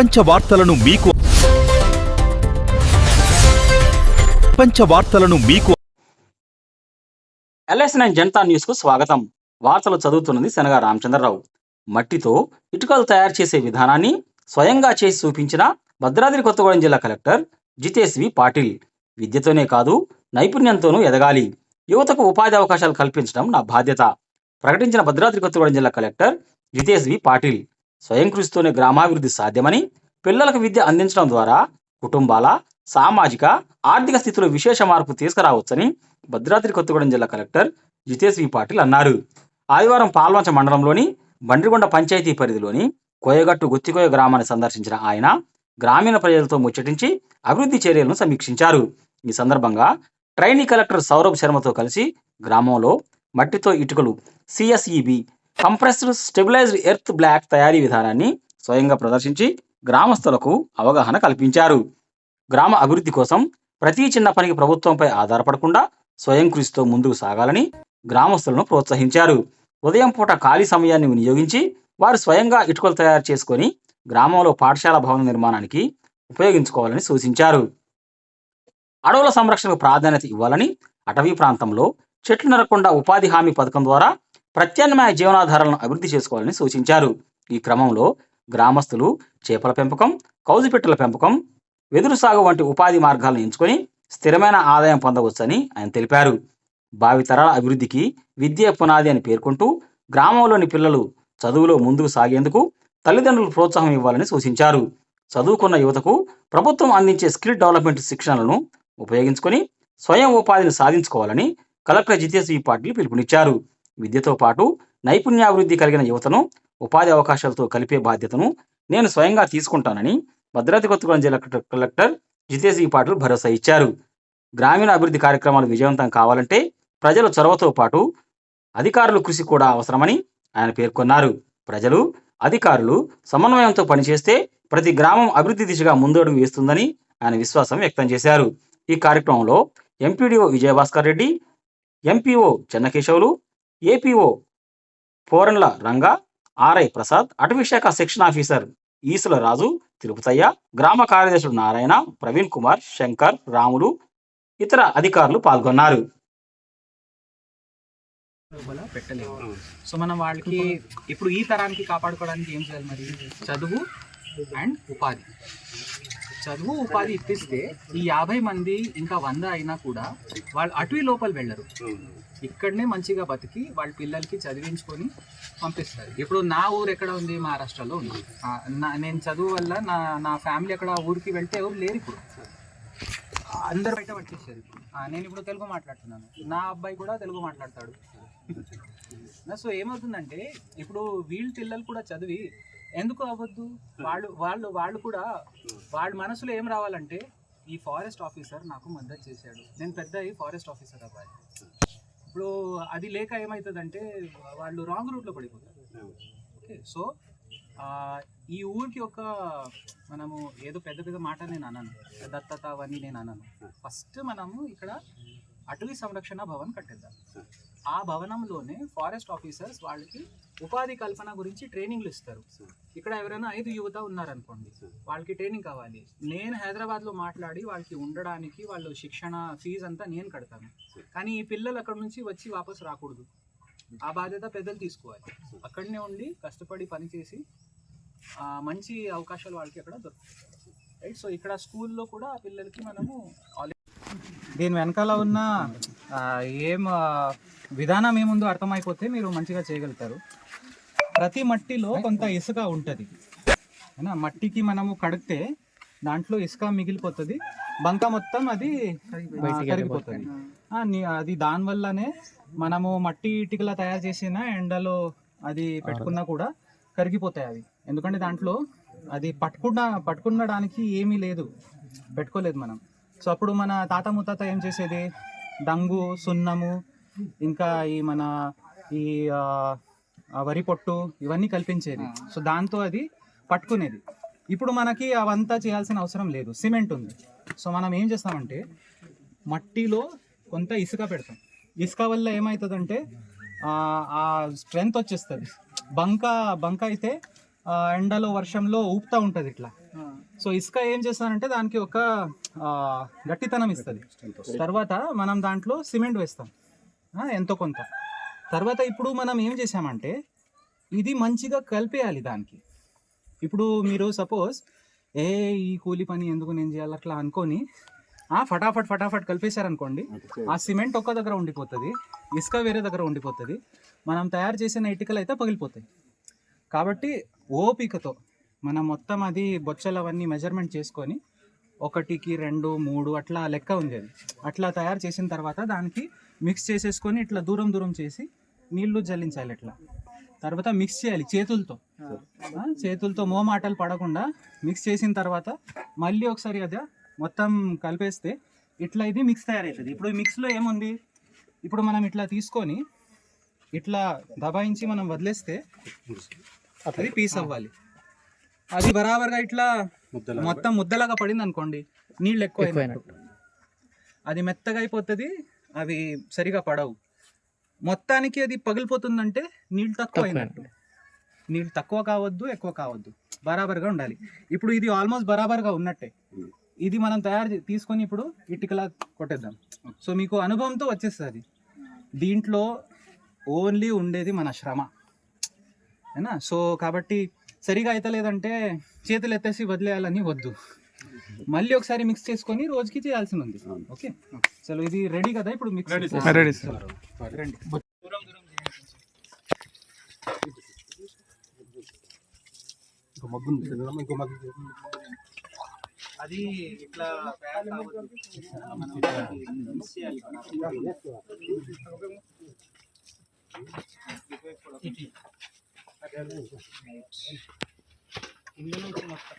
ప్రపంచ వార్తలను మీకు ప్రపంచ వార్తలను మీకు ఎల్ఎస్ నైన్ జనతా న్యూస్కు స్వాగతం. వార్తలు చదువుతున్నది శనగ రామచంద్రరావు. మట్టితో ఇటుకలు తయారు చేసే విధానాన్ని స్వయంగా చేసి చూపించిన భద్రాద్రి కొత్తగూడెం జిల్లా కలెక్టర్ జితేష్ వి పాటిల్. విద్యతోనే కాదు నైపుణ్యంతోనూ ఎదగాలి. యువతకు ఉపాధి అవకాశాలు కల్పించడం నా బాధ్యత. ప్రకటించిన భద్రాద్రి కొత్తగూడెం జిల్లా కలెక్టర్ జితేష్ వి పాటిల్. స్వయం కృషితోనే గ్రామాభివృద్ధి సాధ్యమని పిల్లలకు విద్య అందించడం ద్వారా కుటుంబాల సామాజిక ఆర్థిక స్థితిలో విశేష మార్పు తీసుకురావచ్చని భద్రాద్రి కొత్తగూడెం జిల్లా కలెక్టర్ జితేష్ వి పాటిల్ అన్నారు. ఆదివారం పాల్వంచ మండలంలోని బండ్రిగొండ పంచాయతీ పరిధిలోని కోయగట్టు గుత్తికోయ గ్రామాన్ని సందర్శించిన ఆయన గ్రామీణ ప్రజలతో ముచ్చటించి అభివృద్ధి చర్యలను సమీక్షించారు. ఈ సందర్భంగా ట్రైనీ కలెక్టర్ సౌరభ్ శర్మతో కలిసి గ్రామంలో మట్టితో ఇటుకలు CSEB compressed stabilised earth block తయారీ విధానాన్ని స్వయంగా ప్రదర్శించి గ్రామస్తులకు అవగాహన కల్పించారు. గ్రామ అభివృద్ధి కోసం ప్రతి చిన్న పనికి ప్రభుత్వంపై ఆధారపడకుండా స్వయం కృషితో ముందుకు సాగాలని గ్రామస్తులను ప్రోత్సహించారు. ఉదయం పూట ఖాళీ సమయాన్ని వినియోగించి వారు స్వయంగా ఇటుకలు తయారు చేసుకొని గ్రామంలో పాఠశాల భవన నిర్మాణానికి ఉపయోగించుకోవాలని సూచించారు. అడవుల సంరక్షణకు ప్రాధాన్యత ఇవ్వాలని అటవీ ప్రాంతంలో చెట్లు నరకుండా ఉపాధి హామీ పథకం ద్వారా ప్రత్యామ్నాయ జీవనాధారాలను అభివృద్ధి చేసుకోవాలని సూచించారు. ఈ క్రమంలో గ్రామస్తులు చేపల పెంపకం కౌజుపెట్టెల పెంపకం వెదురు సాగు వంటి ఉపాధి మార్గాలను ఎంచుకొని స్థిరమైన ఆదాయం పొందవచ్చని ఆయన తెలిపారు. భావితరాల అభివృద్ధికి విద్య పునాది అని పేర్కొంటూ గ్రామంలోని పిల్లలు చదువులో ముందుకు సాగేందుకు తల్లిదండ్రులు ప్రోత్సాహం ఇవ్వాలని సూచించారు. చదువుకున్న యువతకు ప్రభుత్వం అందించే స్కిల్ డెవలప్మెంట్ శిక్షణలను ఉపయోగించుకొని స్వయం ఉపాధిని సాధించుకోవాలని కలెక్టర్ జితేష్ ఈ పాటిల్ పిలుపునిచ్చారు. విద్యతో పాటు నైపుణ్యాభివృద్ధి కలిగిన యువతను ఉపాధి అవకాశాలతో కలిపే బాధ్యతను నేను స్వయంగా తీసుకుంటానని భద్రాద్రి కొత్తగూడెం జిల్లా కలెక్టర్- కలెక్టర్ జితేష్ పాటలు భరోసా ఇచ్చారు. గ్రామీణ అభివృద్ధి కార్యక్రమాలు విజయవంతం కావాలంటే ప్రజల చొరవతో పాటు అధికారుల కృషి కూడా అవసరమని ఆయన పేర్కొన్నారు. ప్రజలు అధికారులు సమన్వయంతో పనిచేస్తే ప్రతి గ్రామం అభివృద్ధి దిశగా ముందడుగు వేస్తుందని ఆయన విశ్వాసం వ్యక్తం చేశారు. ఈ కార్యక్రమంలో MPDO Vijayabhaskar Reddy MPO Chennakesavulu APO Poranla Ranga RI Prasad అటవీశాఖ సెక్షన్ ఆఫీసర్ ఈసుల రాజు తిరుపతయ్య గ్రామ కార్యదర్శుడు నారాయణ ప్రవీణ్ కుమార్ శంకర్ రాములు ఇతర అధికారులు పాల్గొన్నారు. సో మనం వాళ్ళకి ఇప్పుడు ఈ తరానికి కాపాడుకోవడానికి ఏం చేయాలి మరి? చదువు అండ్ ఉపాధి. చదువు ఉపాధి ఇప్పిస్తే ఈ యాభై మంది ఇంకా వంద అయినా కూడా వాళ్ళు అటవీ లోపల వెళ్ళరు. ఇక్కడనే మంచిగా బతికి వాళ్ళ పిల్లలకి చదివించుకొని పంపిస్తారు. ఇప్పుడు నా ఊరు ఎక్కడ ఉంది? మహారాష్ట్రలో ఉంది. నేను చదువు వల్ల నా నా ఫ్యామిలీ అక్కడ ఊరికి వెళ్తే ఎవరు లేరు ఇప్పుడు. అందరు బయట పట్టేసారు నేను ఇప్పుడు తెలుగు మాట్లాడుతున్నాను. నా అబ్బాయి కూడా తెలుగు మాట్లాడతాడు. సో ఏమవుతుందంటే ఇప్పుడు వీళ్ళ పిల్లలు కూడా చదివి ఎందుకు అవ్వద్దు? వాళ్ళు వాళ్ళు వాళ్ళు కూడా వాళ్ళ మనసులో ఏం రావాలంటే ఈ ఫారెస్ట్ ఆఫీసర్ నాకు మద్దతు చేశాడు. నేను పెద్ద ఈ ఫారెస్ట్ ఆఫీసర్ అవ్వాలి. ఇప్పుడు అది లేక ఏమవుతుందంటే వాళ్ళు రాంగ్ రూట్లో పడిపోతారు. ఓకే సో ఈ ఊరికి ఒక మనము ఏదో పెద్ద పెద్ద మాట నేను అన్నాను దత్తత అవన్నీ నేను అన్నాను ఫస్ట్ మనము ఇక్కడ అటవీ సంరక్షణ భవన్ కట్టేద్దాం. ఆ భవనంలోనే ఫారెస్ట్ ఆఫీసర్స్ వాళ్ళకి ఉపాధి కల్పన గురించి ట్రైనింగ్లు ఇస్తారు. ఇక్కడ ఎవరైనా ఐదు యువత ఉన్నారనుకోండి. వాళ్ళకి ట్రైనింగ్ కావాలి. నేను హైదరాబాద్లో మాట్లాడి వాళ్ళకి ఉండడానికి వాళ్ళు శిక్షణ ఫీజు అంతా నేను కడతాను. కానీ ఈ పిల్లలు అక్కడ నుంచి వచ్చి వాపస్ రాకూడదు. ఆ బాధ్యత పెద్దలు తీసుకోవాలి. అక్కడనే ఉండి కష్టపడి పనిచేసి ఆ, మంచి అవకాశాలు వాళ్ళకి అక్కడ దొరుకుతాయి. రైట్ సో ఇక్కడ స్కూల్లో కూడా ఆ పిల్లలకి మనము దీని వెనకాల ఉన్న ఏం విధానం ఏముందో అర్థమైపోతే మీరు మంచిగా చేయగలుగుతారు. ప్రతి మట్టిలో కొంత ఇసుక ఉంటుంది. అయినా మట్టికి మనము కడిగితే దాంట్లో ఇసుక మిగిలిపోతుంది. బంక మొత్తం అది కరిగిపోతుంది. అది దానివల్లనే మనము మట్టి ఇటుకల తయారు చేసిన ఎండలో అది పెట్టుకున్నా కూడా కరిగిపోతాయి అవి. ఎందుకంటే దాంట్లో అది పట్టుకున్న పట్టుకునడానికి ఏమీ లేదు. పెట్టుకోలేదు మనం. సో అప్పుడు మన తాత ముత్తాత ఏం చేసేది? డంగు సున్నము ఇంకా ఈ మన ఈ వరి పొట్టు ఇవన్నీ కల్పించేది. సో దాంతో అది పట్టుకునేది. ఇప్పుడు మనకి అవంతా చేయాల్సిన అవసరం లేదు. సిమెంట్ ఉంది. సో మనం ఏం చేస్తామంటే మట్టిలో కొంత ఇసుక పెడతాం. ఇసుక వల్ల ఏమవుతుందంటే ఆ, స్ట్రెంగ్త్ వచ్చేస్తుంది. బంక బంక అయితే ఎండలో వర్షంలో ఊపుతూ ఉంటుంది ఇట్లా. సో ఇసుక ఏం చేస్తానంటే దానికి ఒక గట్టితనం ఇస్తుంది. తర్వాత మనం దాంట్లో సిమెంట్ వేస్తాం. ఎంతో కొంత. తర్వాత ఇప్పుడు మనం ఏం చేసామంటే ఇది మంచిగా కలిపేయాలి దానికి. ఇప్పుడు మీరు సపోజ్ ఏ ఈ కూలి పని ఎందుకు నేను చేయాలి అట్లా అనుకొని ఆ ఫటాఫట్ ఫటాఫట్ కలిపేశారనుకోండి ఆ సిమెంట్ ఒక్క దగ్గర ఉండిపోతుంది ఇసుక వేరే దగ్గర ఉండిపోతుంది మనం తయారు చేసిన ఇటుకలు అయితే పగిలిపోతాయి. కాబట్టి ఓపికతో మనం మొత్తం అది బొచ్చలు అవన్నీ మెజర్మెంట్ చేసుకొని ఒకటికి రెండు మూడు అట్లా లెక్క ఉండేది. అట్లా తయారు చేసిన తర్వాత దానికి మిక్స్ చేసేసుకొని ఇట్లా దూరం దూరం చేసి నీళ్ళు జల్లించాలి ఇట్లా. తర్వాత మిక్స్ చేయాలి చేతులతో. చేతులతో మోమాటలు పడకుండా మిక్స్ చేసిన తర్వాత మళ్ళీ ఒకసారి అదే మొత్తం కలిపేస్తే ఇట్లా ఇది మిక్స్ తయారవుతుంది. ఇప్పుడు మిక్స్లో ఏముంది? ఇప్పుడు మనం ఇట్లా తీసుకొని ఇట్లా దబాయించి మనం వదిలేస్తే అది పీస్ అవ్వాలి. అది బరాబర్గా ఇట్లా మొత్తం ముద్దలాగా పడింది అనుకోండి నీళ్ళు ఎక్కువ అయినట్టు అది మెత్తగా అయిపోతుంది అవి సరిగా పడవు. మొత్తానికి అది పగిలిపోతుందంటే నీళ్ళు తక్కువ అయినట్టు నీళ్ళు తక్కువ కావద్దు ఎక్కువ కావద్దు. బరాబర్గా ఉండాలి. ఇప్పుడు ఇది ఆల్మోస్ట్ బరాబర్గా ఉన్నట్టే. ఇది మనం తయారు చే- తీసుకొని ఇప్పుడు ఇటుకలా కొట్టేద్దాం. సో మీకు అనుభవంతో వచ్చేస్తుంది. దీంట్లో ఓన్లీ ఉండేది మన శ్రమ. ఏనా? సో కాబట్టి సరిగా అయితే లేదంటే చేతులు ఎత్తేసి వదిలేయాలని వద్దు. మళ్ళీ ఒకసారి మిక్స్ చేసుకొని రోజుకి చేయాల్సి ఉంది ఓకే? చలో ఇది రెడీ కదా? ఇప్పుడు మిక్స్ రెడీ. అది ఇట్లా ఇందులో మొత్తం.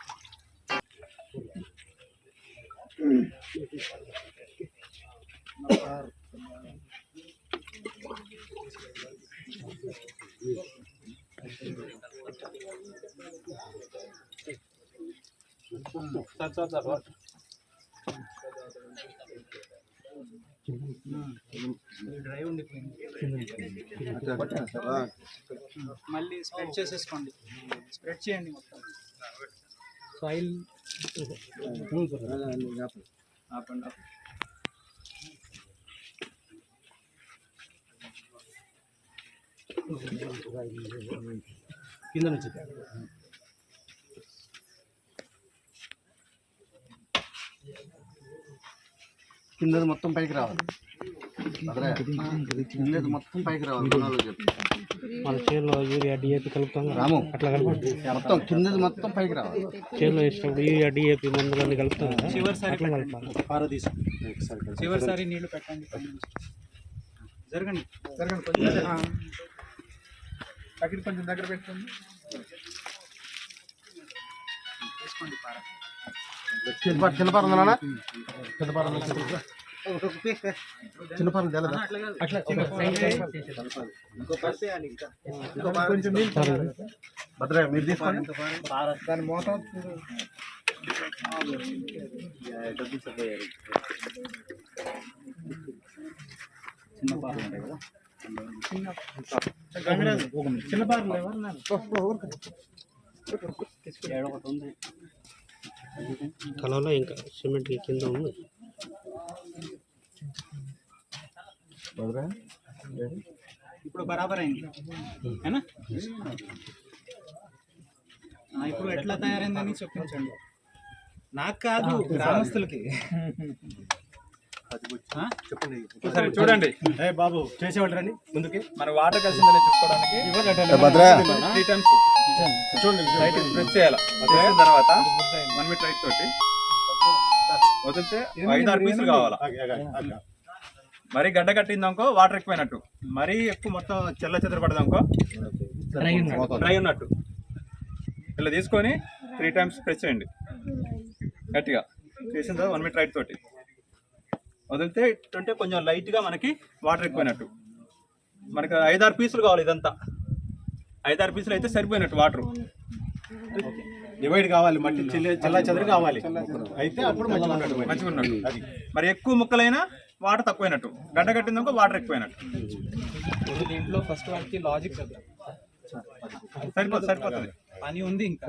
డ్రై ఉండిపోయింది మళ్ళీ స్ప్రెడ్ చేసేసుకోండి. స్ప్రెడ్ చేయండి మొత్తం. సాయిల్ ఆపండి కింద నుంచి కింద మొత్తం పైకి రావాలి అదరే కింద మొత్తం పైకి రావాలి గుణాలు చెప్పి మన చేనులో యూరియా డిఏపి కలుపుతాం రాము అట్లా కలపండి మొత్తం కిందది మొత్తం పైకి రావాలి. చేనులో వేసినప్పుడు యూరియా డిఏపి మందులన్నీ కలుపుతాం కదా చివరిసారి అట్లా. కలపాలి పార తీసుకు చివరిసారి నీళ్ళు పెట్టండి. జరగండి. జరగండి. కొంచెం ప్యాకెట్ కొంచెం దగ్గర పెట్టుకోండి. వేసుకోండి పార. చిన్నపార చిన్నపార ఉందా. నాన్న తెలదా అట్లా చిన్న ఇంకా. భద్రయ్య మీరు తీసుకోండి దాని చిన్న ఉంటాయి కదా చిన్న ఎవరు కలలో ఇంకా సిమెంట్ కింద ఉంది ఇప్పుడు బరాబర్ అయింది. ఏనా ఇప్పుడు ఎట్లా తయారైందని చూపించండి నాకు కాదు గ్రామస్తులకి. చూడండి. ఏ బాబు చేసేవాళ్ళు రండి ముందుకి. మన వాటర్ కలిసిందని చూసుకోవడానికి భద్రయ్య త్రీ టైమ్స్ చూడండి ప్రెస్ చేయాలి? చేసిన తర్వాత వన్ తోటి. వదిలితే ఐదు ఆరు పీసులు కావాలా? మరి గడ్డ కట్టిందనుకో వాటర్ ఎక్కువైనట్టు మరీ ఎక్కువ మొత్తం చెల్ల చెదర పడదనుకో డ్రై ఉన్నట్టు ఇలా తీసుకొని త్రీ టైమ్స్ ప్రెస్ చేయండి గట్టిగా చేసిన తర్వాత వన్ మీటర్ రైట్ తోటి వదిలితే ఇటుంటే కొంచెం లైట్గా మనకి వాటర్ ఎక్కువైనట్టు మనకి ఐదారు పీసులు కావాలి ఇదంతా ఐదారు పీసులు అయితే సరిపోయినట్టు వాటర్ డివైడ్ కావాలి మట్టి చెల్లి చెదరు కావాలి అయితే అప్పుడు మంచిగా ఉన్నట్టు. మంచిగా ఉన్నట్టు మరి ఎక్కువ ముక్కలైనా వాటర్ తక్కువైనట్టు గడ్డ కట్టిందనుకో వాటర్ ఎక్కువైనట్టు దీంట్లో ఫస్ట్ వాటికి లాజిక్ సరిపోతుంది సరిపోతుంది పని ఉంది ఇంకా